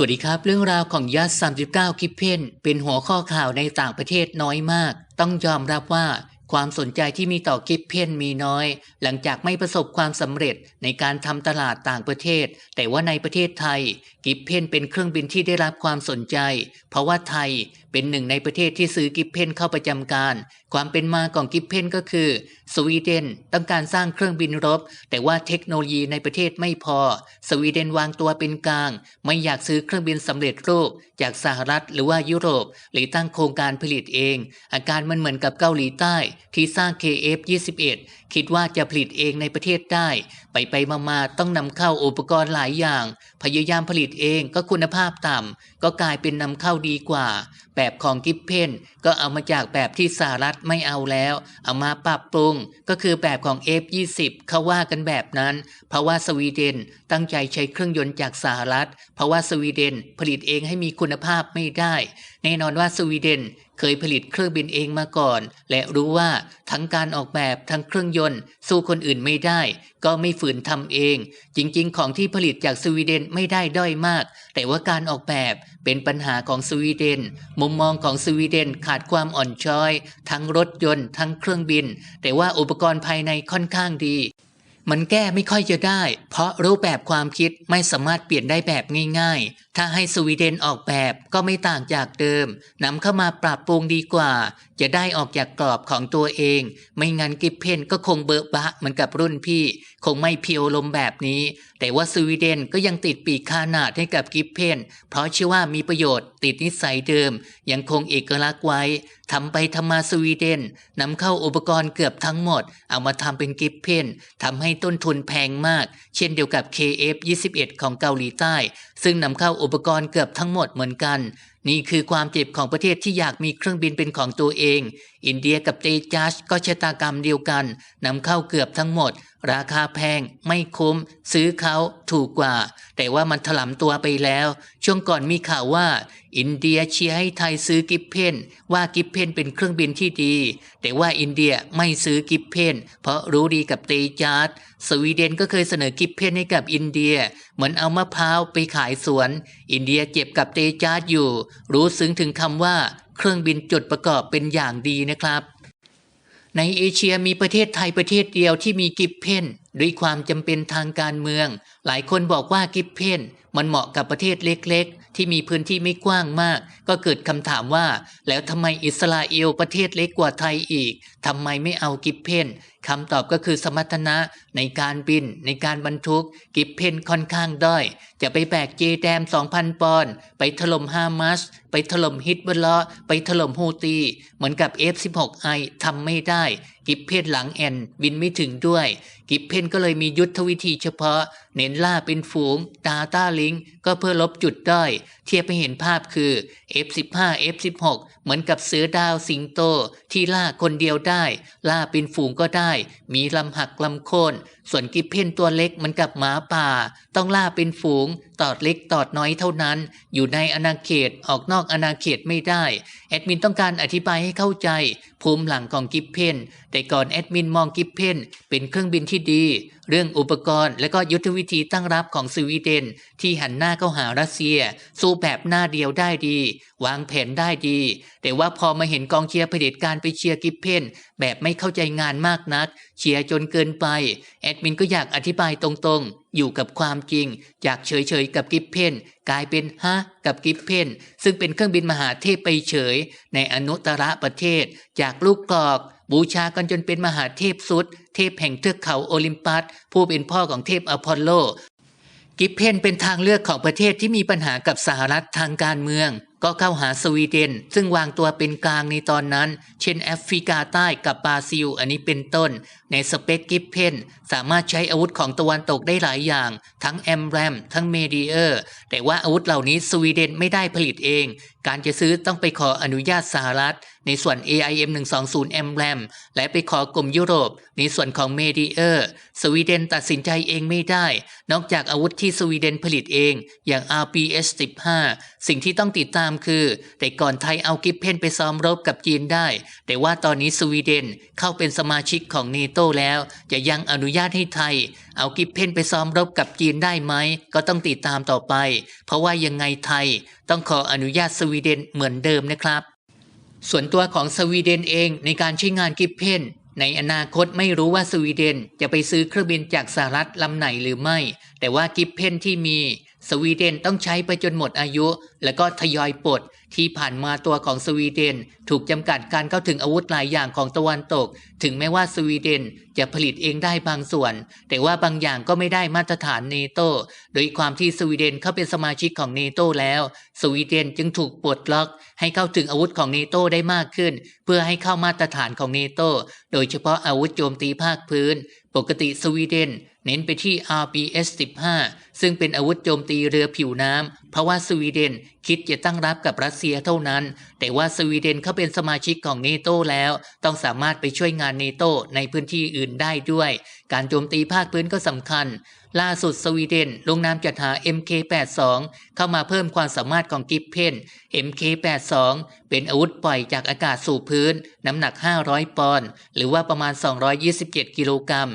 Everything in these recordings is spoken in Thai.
สวัสดีครับ เรื่องราวของยัส39 กิฟเพนเป็นหัวข้อข่าวในต่างประเทศน้อยมาก ต้องยอมรับว่าความสนใจที่มีต่อกิฟเพนมีน้อย หลังจากไม่ประสบความสำเร็จในการทำตลาดต่างประเทศ แต่ว่าในประเทศไทย กิฟเพนเป็นเครื่องบินที่ได้รับความสนใจ เพราะว่าไทยเป็นหนึ่งในประเทศที่ซื้อกิฟเพนเข้าประจำการความเป็นมาของกิฟเพนก็คือ สวีเดนต้องการสร้างเครื่องบินรบ แต่ว่าเทคโนโลยีในประเทศไม่พอ สวีเดนวางตัวเป็นกลาง ไม่อยากซื้อเครื่องบินสำเร็จรูป จากสหรัฐหรือว่ายุโรปหรือตั้งโครงการผลิตเอง อาการมันเหมือนกับเกาหลีใต้ ที่สร้าง KF-21 คิดว่าจะผลิตเองในประเทศได้ ไปไปมาๆต้องนำเข้าอุปกรณ์หลายอย่าง พยายามผลิตเองก็คุณภาพต่ำก็กลายเป็นนำเข้าดีกว่า แบบของกิฟเพนก็เอามาจากแบบที่สหรัฐไม่เอาแล้ว เอามาปรับปรุงก็คือแบบของ F20 เขาว่ากันแบบนั้น เพราะว่าสวีเดนตั้งใจใช้เครื่องยนต์จากสหรัฐ เพราะว่าสวีเดนผลิตเองให้มีคุณภาพไม่ได้ แน่นอนว่าสวีเดน เคยผลิตเครื่องบินเองมาก่อน และรู้ว่าทั้งการออกแบบทั้งเครื่องยนต์ สู้คนอื่นไม่ได้ ก็ไม่ฝืนทำเอง จริงๆ ของที่ผลิตจากสวีเดนไม่ได้ด้อยมาก แต่ว่าการออกแบบเป็นปัญหาของสวีเดน มุมมองของสวีเดนขาดความอ่อนช้อย ทั้งรถยนต์ ทั้งเครื่องบิน แต่ว่าอุปกรณ์ภายในค่อนข้างดี มันแก้ไม่ค่อยจะได้ เพราะรูปแบบความคิดไม่สามารถเปลี่ยนได้แบบง่ายๆ ถ้าให้สวีเดนออกแบบก็ไม่ต่างจากเดิมนำเข้ามาปรับปรุงดีกว่า จะได้ออกจากกรอบของตัวเอง ไม่งั้นกิฟเพนก็คงเบอะบะเหมือนกับรุ่นพี่ คงไม่เพียวลมแบบนี้ แต่ว่าสวีเดนก็ยังติดปีกคานาดให้กับกิฟเพนเพราะเชื่อว่ามีประโยชน์ติดนิสัยเดิม ยังคงเอกลักษณ์ไว้ทำไปทำมาสวีเดนนำเข้าอุปกรณ์เกือบทั้งหมด เอามาทำเป็นกิฟเพนทำให้ต้นทุนแพงมาก เช่นเดียวกับ KF21 ของเกาหลีใต้ ซึ่งนำเข้าอุปกรณ์เกือบทั้งหมดเหมือนกัน นี่คือความเจ็บของประเทศที่อยากมีเครื่องบินเป็นของตัวเอง อินเดียกับเตจัสก็ชะตากรรมเดียวกันนำเข้าเกือบทั้งหมด ราคาแพงไม่คุ้ม ซื้อเขาถูกกว่า แต่ว่ามันถลำตัวไปแล้ว ช่วงก่อนมีข่าวว่า อินเดียเชียร์ให้ไทยซื้อกิฟเพนว่ากิฟเพนเป็นเครื่องบินที่ดี แต่ว่าอินเดียไม่ซื้อกิฟเพนเพราะรู้ดีกับเตจัสสวีเดนก็เคยเสนอกิฟเพนให้กับอินเดีย เหมือนเอามะพร้าวไปขายสวน อินเดียเจ็บกับเตจัสอยู่ รู้ซึ้งถึงคำว่า เครื่องบินจดประกอบเป็นอย่างดีนะครับ ในเอเชียมีประเทศไทยประเทศเดียวที่มีกิฟเพนด้วยความจำเป็นทางการเมือง หลายคนบอกว่ากิฟเพนมันเหมาะกับประเทศเล็ก ที่มีพื้นที่ไม่กว้างมาก ก็เกิดคำถามว่า แล้วทำไมอิสราเอลประเทศเล็กกว่าไทยอีกทำไมไม่เอากิฟเพนคำตอบก็คือสมรรถนะในการบิน ในการบรรทุก กิฟเพนค่อนข้างด้อย จะไปแบกเจแดม 2,000 ปอนด์ไปถล่มฮามาสไปถล่มฮิตเบลอไปถล่มฮูตี เหมือนกับ F16i ทำไม่ได้ กิฟเพนหลังแอนบินไม่ถึงด้วย กิฟเพนก็เลยมียุทธวิธีเฉพาะ เน้นล่าเป็นฝูงดาต้าลิงก็เพื่อลบจุดด้อย เทียบให้เห็นภาพคือ F15 F16 เหมือนกับเสือดาวสิงโต ที่ล่าคนเดียวได้ ล่าเป็นฝูงก็ได้ มีลำหักลำโคนส่วนกิฟเพนตัวเล็กมือนกับหมาป่า ต้องล่าเป็นฝูง ตอดเล็กตอดน้อยเท่านั้น อยู่ในอาณาเขตออกนอกอาณาเขตไม่ได้ แอดมินต้องการอธิบายให้เข้าใจภูมิหลังของกิฟเพนแต่ก่อนแอดมินมองกิฟเพนเป็นเครื่องบินที่ดี เรื่องอุปกรณ์และก็ยุทธวิธีตั้งรับของสวีเดน ที่หันหน้าเข้าหารัสเซีย สู้แบบหน้าเดียวได้ดี วางแผนได้ดี แต่ว่าพอมาเห็นกองเชียร์เผด็จการไปเชียร์กิฟเพนแบบไม่เข้าใจงานมากนัก เชียร์จนเกินไป แอดมินก็อยากอธิบายตรงๆ อยู่กับความจริงจากเฉยๆ กับกิฟเพนกลายเป็นฮะกับกิฟเพนซึ่งเป็นเครื่องบินมหาเทพไปเฉย ในอนุตตรประเทศ จากลูกกอก บูชากันจนเป็นมหาเทพสุด เทพแห่งเทือกเขาโอลิมปัส ผู้เป็นพ่อของเทพอพอลโล กิฟเพนเป็นทางเลือกของประเทศที่มีปัญหากับสหรัฐทางการเมือง ก็เข้าหาสวีเดน ซึ่งวางตัวเป็นกลางในตอนนั้น เช่นแอฟริกาใต้กับบราซิล อันนี้เป็นต้น ในสเปกกิฟเพนสามารถใช้อาวุธของตะวันตกได้หลายอย่าง ทั้งแอมแรม ทั้งเมดีเออร์ แต่ว่าอาวุธเหล่านี้สวีเดนไม่ได้ผลิตเอง การจะซื้อต้องไปขออนุญาตสหรัฐ ในส่วน AIM 120 m r a m และไปขอกลุ่มยุโรป ในส่วนของ m e d i a สวีเดนตัดสินใจเองไม่ได้ นอกจากอาวุธที่สวีเดนผลิตเอง อย่าง RPS 15 สิ่งที่ต้องติดตามามคือ แต่ก่อนไทยเอากิฟเพนไปซ้อมรบกับจีนได้ แต่ว่าตอนนี้สวีเดนเข้าเป็นสมาชิกของเนโตแล้ว จะยังอนุญาตให้ไทย เอากิฟเพนไปซ้อมรบกับจีนได้ไหม ก็ต้องติดตามต่อไป เพราะว่ายังไงไทย ต้องขออนุญาตสวีเดนเหมือนเดิมนะครับ ส่วนตัวของสวีเดนเองในการใช้งานกิฟเพนในอนาคตไม่รู้ว่าสวีเดนจะไปซื้อเครื่องบินจากสหรัฐลำไหนหรือไม่ แต่ว่ากิฟเพนที่มีสวีเดนต้องใช้ไปจนหมดอายุแล้วก็ทยอยปลดที่ผ่านมาตัวของสวีเดน ถูกจำกัดการเข้าถึงอาวุธหลายอย่างของตะวันตก ถึงแม้ว่าสวีเดนจะผลิตเองได้บางส่วน แต่ว่าบางอย่างก็ไม่ได้มาตรฐานเนโตโดยความที่สวีเดนเข้าเป็นสมาชิกของเนโตแล้ว สวีเดนจึงถูกปลดล็อกให้เข้าถึงอาวุธของเนโตได้มากขึ้น เพื่อให้เข้ามาตรฐานของเนโตโดยเฉพาะอาวุธโจมตีภาคพื้น ปกติสวีเดนเน้นไปที่ RBS 15ซึ่งเป็นอาวุธโจมตีเรือผิวน้ำเพราะว่าสวีเดนคิดจะตั้งรับกับรัสเซียเท่านั้น แต่ว่าสวีเดนเขาเป็นสมาชิกของเนโตแล้ว ต้องสามารถไปช่วยงานเนโตในพื้นที่อื่นได้ด้วย การโจมตีภาคพื้นก็สำคัญ ล่าสุดสวีเดนลงนามจัดหา MK82 เข้ามาเพิ่มความสามารถของกิฟเพน MK82 เป็นอาวุธปล่อยจากอากาศสู่พื้น น้ำหนัก 500 ปอนด์หรือว่าประมาณ 227 กิโลกรัม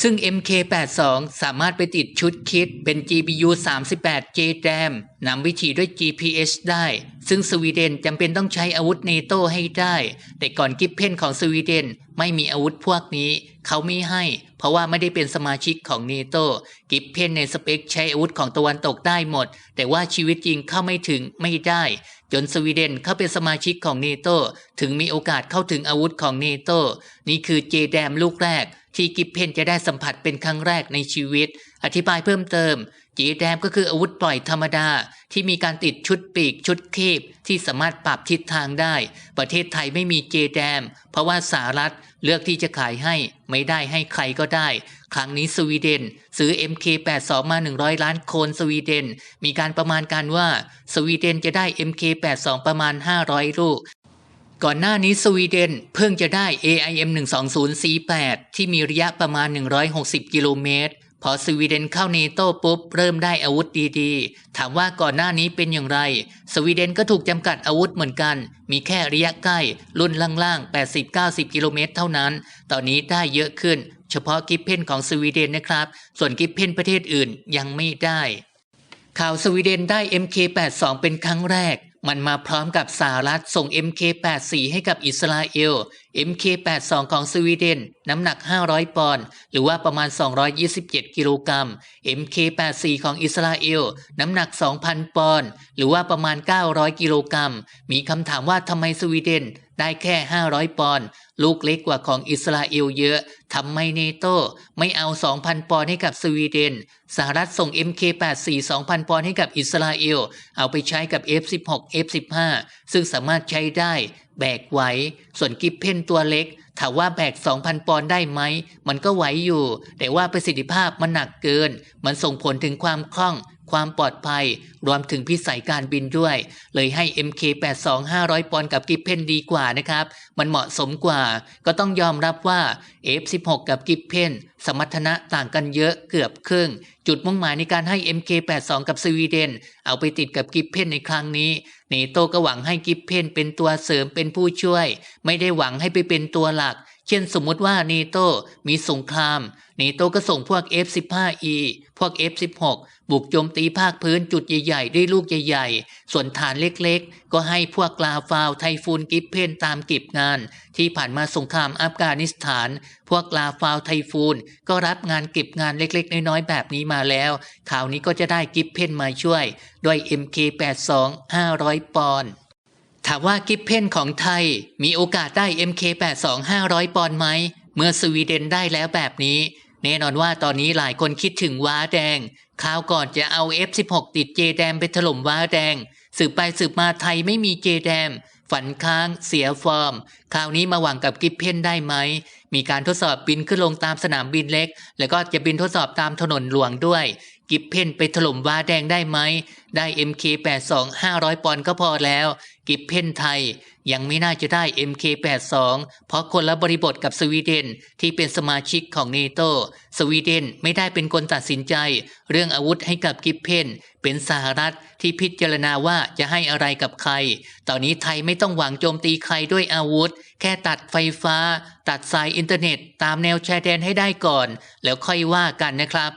ซึ่ง MK82 สามารถไปติดชุดคิดเป็น GPU 38J RAM นำวิธีด้วย GPS ได้ ซึ่งสวีเดนจำเป็นต้องใช้อาวุธเนโตให้ได้ แต่ก่อนกิฟเพนของสวีเดนไม่มีอาวุธพวกนี้ เขาไม่ให้ เพราะว่าไม่ได้เป็นสมาชิกของเนโตกิฟเพนในสเปคใช้อาวุธของตะวันตกได้หมด แต่ว่าชีวิตจริงเข้าไม่ถึงไม่ได้ จนสวีเดนเข้าเป็นสมาชิกของเนโตถึงมีโอกาสเข้าถึงอาวุธของเนโตนี่คือ JDAM ลูกแรก ที่กิฟเพนจะได้สัมผัสเป็นครั้งแรกในชีวิต อธิบายเพิ่มเติม จีแดมก็คืออาวุธปล่อยธรรมดาที่มีการติดชุดปีกชุดคีบที่สามารถปรับทิศทางได้ ประเทศไทยไม่มีเจแดม เพราะว่าสหรัฐเลือกที่จะขายให้ไม่ได้ให้ใครก็ได้ ครั้งนี้สวีเดน ซื้อ MK82 มา 100 ล้านโคนสวีเดน มีการประมาณการว่าสวีเดนจะได้ MK82 ประมาณ 500 ลูกก่อนหน้านี้สวีเดนเพิ่งจะได้ AIM 120ที่มีระยะประมาณ 160 กิโลเมตร พอสวีเดนเข้าเนโตปุ๊บเริ่มได้อาวุธดีๆ ถามว่าก่อนหน้านี้เป็นอย่างไร สวีเดนก็ถูกจำกัดอาวุธเหมือนกัน มีแค่ระยะใกล้ รุ่นล่างๆ 80-90 กิโลเมตรเท่านั้น ตอนนี้ได้เยอะขึ้น เฉพาะกิฟเพนของสวีเดนนะครับ ส่วนกิฟเพนประเทศอื่นยังไม่ได้ ข่าวสวีเดนได้ MK82 เป็นครั้งแรกมันมาพร้อมกับสหรัฐส่ง MK84 ให้กับอิสราเอล MK82 ของสวีเดน น้ำหนัก 500 ปอนด์หรือว่าประมาณ 227 กิโลกรัม MK84 ของอิสราเอล น้ำหนัก 2,000 ปอนด์หรือว่าประมาณ 900 กิโลกรัม มีคำถามว่าทำไมสวีเดน ได้แค่ 500 ปอนด์ลูกเล็กกว่าของอิสราเอลเยอะทำไมเนโตไม่เอา 2,000 ปอนด์ให้กับสวีเดนสหรัฐส่ง MK84 2,000 ปอนด์ให้กับอิสราเอล เอาไปใช้กับ F16 F15 ซึ่งสามารถใช้ได้แบกไหวส่วนกิฟเพนตัวเล็กถามว่าแบก 2,000 ปอนด์ได้ไหม มันก็ไหวอยู่ แต่ว่าประสิทธิภาพมันหนักเกิน มันส่งผลถึงความคล่อง ความปลอดภัย รวมถึงพิสัยการบินด้วย เลยให้ MK82 500 ปอนด์กับกิฟเพนดีกว่านะครับ มันเหมาะสมกว่า ก็ต้องยอมรับว่า F16 กับกิฟเพนสมรรถนะต่างกันเยอะเกือบครึ่ง จุดมุ่งหมายในการให้ MK82 กับสวีเดน เอาไปติดกับกิฟเพนในครั้งนี้เนโตก็หวังให้กิฟเพนเป็นตัวเสริมเป็นผู้ช่วย ไม่ได้หวังให้ไปเป็นตัวหลัก เช่นสมมุติว่าเนโตมีสงครามเนโตก็ส่งพวก F15E พวก F16 บุกโจมตีภาคพื้นจุดใหญ่ๆ ด้วยลูกใหญ่ๆ ส่วนฐานเล็กๆ ก็ให้พวกลาฟาวไทฟูนกิฟเพนตามก็บงาน ที่ผ่านมาสงครามอัฟกานิสถาน พวกลาฟาวไทฟูนก็รับงานก็บงานเล็กๆ น้อยๆ แบบนี้มาแล้วข่าวนี้ก็จะได้กิฟเพนมาช่วย ด้วย MK82 500 ปอนด์ ถามว่ากิฟเพนของไทยมีโอกาสได้ MK82 500 ปอนด์ไหม เมื่อสวีเดนได้แล้วแบบนี้ แน่นอนว่าตอนนี้หลายคนคิดถึงว้าแดงข่าวก่อนจะเอา F16 ติดเจแดมไปถล่มว้าแดง สืบไปสืบมาไทยไม่มีเจแดม ฝันค้างเสียฟอร์ม คราวนี้มาหวังกับกิฟเพนได้ไหม มีการทดสอบบินขึ้นลงตามสนามบินเล็ก แล้วก็จะบินทดสอบตามถนนหลวงด้วย กิฟเพนไปถล่มว้าแดงได้ไหม ได้ MK82 500 ปอนด์ก็พอแล้ว กิฟเพนไทย ยังไม่น่าจะได้ MK82 เพราะคนละบริบทกับสวีเดนที่เป็นสมาชิกของเนโตสวีเดนไม่ได้เป็นคนตัดสินใจ เรื่องอาวุธให้กับกิฟเพนเป็นสหรัฐที่พิจารณาว่าจะให้อะไรกับใคร ตอนนี้ไทยไม่ต้องหวังโจมตีใครด้วยอาวุธ แค่ตัดไฟฟ้า ตัดสายอินเทอร์เน็ต ตามแนวชายแดนให้ได้ก่อน แล้วค่อยว่ากันนะครับ